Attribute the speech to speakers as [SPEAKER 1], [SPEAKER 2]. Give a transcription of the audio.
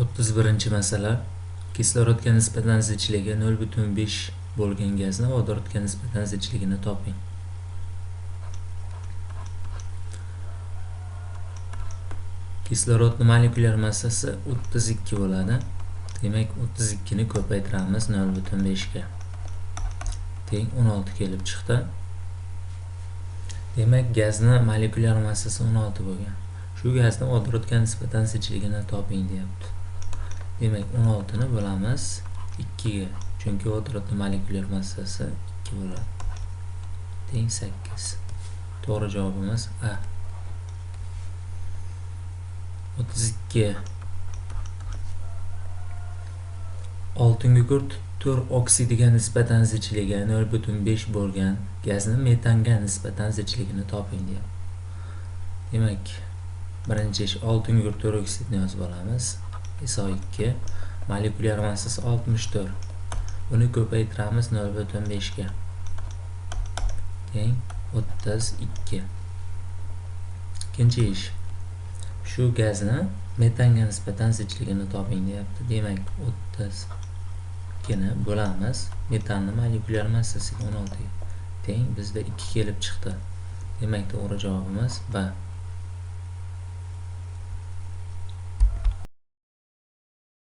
[SPEAKER 1] o'ttiz birinchi masala. Kislorodga nisbatan zichligi nol butun besh bo'lgan gazni vodorodga nisbatan zichligini toping. Kislorodni molekulyar massasi o'ttiz ikki bo'ladi. Demak o'ttiz ikkini ko'paytiramiz nol butun beshga. Teng o'n olti kelib chiqdi. Demak gazni molekulyar massasi o'n olti bo'lgan. Shu gazni vodorodga nisbatan zichligini toping deyapti. Demak 16 ni bo'lamiz. 2 ga chunki vodorod molekulyar massasi 2 bo'ladi. Teng 8 to'g'ri javobimiz a. 32 oltinga gurt tur oksidiga nisbatan zichligi 0.5 bo'lgan gazni metanga nisbatan zichligini toping deyapti demak birinchi ish oltingugurt tur oksidini yozib olamiz. Iso 2 molekulyar massasi 64 uni ko'paytiramiz 0.5 ga teng 32 ikkinchi ish. Shu gazni metanga nisbatan zichligini toping deyapti. Demak 32 ni bo'lamiz. Metanni molekulyar massasiga 16 teng bizda 2 kelib chiqdi. Demak to'g'ri javobimiz b.